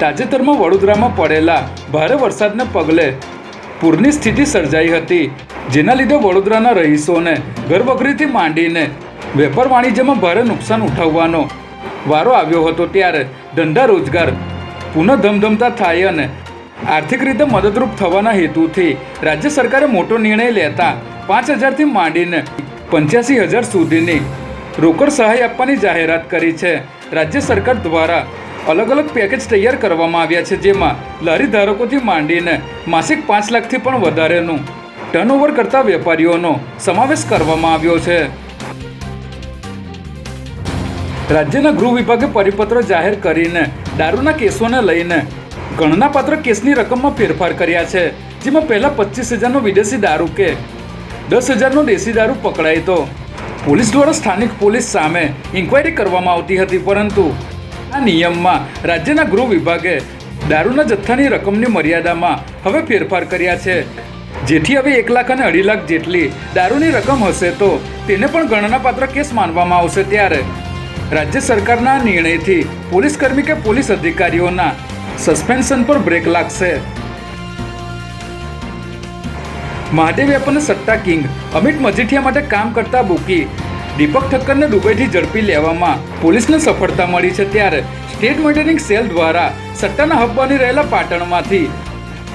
તાજેતરમાં વડોદરામાં પડેલા ભારે વરસાદને પગલે પૂરની સ્થિતિ સર્જાઈ હતી, જેના લીધે વડોદરાના રહીશોને ઘરવખરીથી માંડીને વેપાર વાણિજ્યમાં ભારે નુકસાન ઉઠાવવાનો વારો આવ્યો હતો ત્યારે ધંધા રોજગાર પુનઃ ધમધમતા થાય અને આર્થિક રીતે મદદરૂપ થવાના હેતુથી રાજ્ય સરકારે મોટો નિર્ણય લેતા પાંચ હજારથી માંડીને પંચ્યાસી હજાર સુધીની રોકડ સહાય આપવાની જાહેરાત કરી છે. રાજ્ય સરકાર દ્વારા અલગ અલગ પેકેજ તૈયાર કરવામાં આવ્યા છે, જેમાં લારી ધારકોથી માંડીને માસિક પાંચ લાખથી પણ વધારેનું ટર્નઓવર કરતા વેપારીઓનો સમાવેશ કરવામાં આવ્યો છે. રાજ્યના ગૃહ વિભાગે પરિપત્ર જાહેર કરીને દારૂના કેસોને લઈને ગણનાપાત્ર કેસની રકમમાં ફેરફાર કર્યા છે, જેમાં પહેલાં પચીસ હજારનો વિદેશી દારૂ કે દસ હજારનો દેશી દારૂ પકડાય તો પોલીસ દ્વારા સ્થાનિક પોલીસ સામે ઇન્ક્વાયરી કરવામાં આવતી હતી, પરંતુ આ નિયમમાં રાજ્યના ગૃહ વિભાગે દારૂના જથ્થાની રકમની મર્યાદામાં હવે ફેરફાર કર્યા છે. જેથી હવે એક લાખ અને અઢી લાખ જેટલી દારૂની રકમ હશે તો તેને પણ ગણનાપાત્ર કેસ માનવામાં આવશે ત્યારે. રાજ્ય સરકારના નિર્ણયથી પોલીસ કર્મી કે પોલીસ અધિકારીઓના સસ્પેન્શન પર બ્રેક લાગશે. મહાદેવ એપ અને સટ્ટા કિંગ અમિત મજીઠિયા માટે કામ કરતા બુકી દીપક ઠક્કરને દુબઈથી ઝડપી લેવામાં પોલીસને સફળતા મળી છે ત્યારે સ્ટેટ મોનિટરિંગ સેલ દ્વારા સટ્ટાના હબ બની રહેલા પાટણમાંથી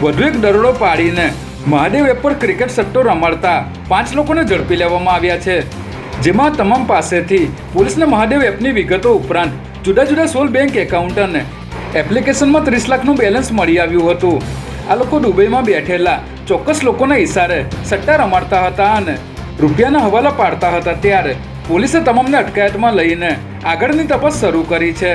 વધુ એક દરોડો પાડીને મહાદેવ એપ પર ક્રિકેટ સટ્ટો રમાડતા પાંચ લોકોને ઝડપી લેવામાં આવ્યા છે. જેમાં તમામ પાસેથી પોલીસને મહાદેવ એપની વિગતો ઉપરાંત જુદા જુદા સોલ બેંક એકાઉન્ટ અને એપ્લિકેશનમાં ત્રીસ લાખનું બેલેન્સ મળી આવ્યું હતું. આ લોકો દુબઈમાં બેઠેલા ચોક્કસ લોકોના ઇશારે સટ્ટા રમાડતા હતા અને રૂપિયાના હવાલા પાડતા હતા ત્યારે પોલીસે તમામને અટકાયતમાં લઈને આગળની તપાસ શરૂ કરી છે.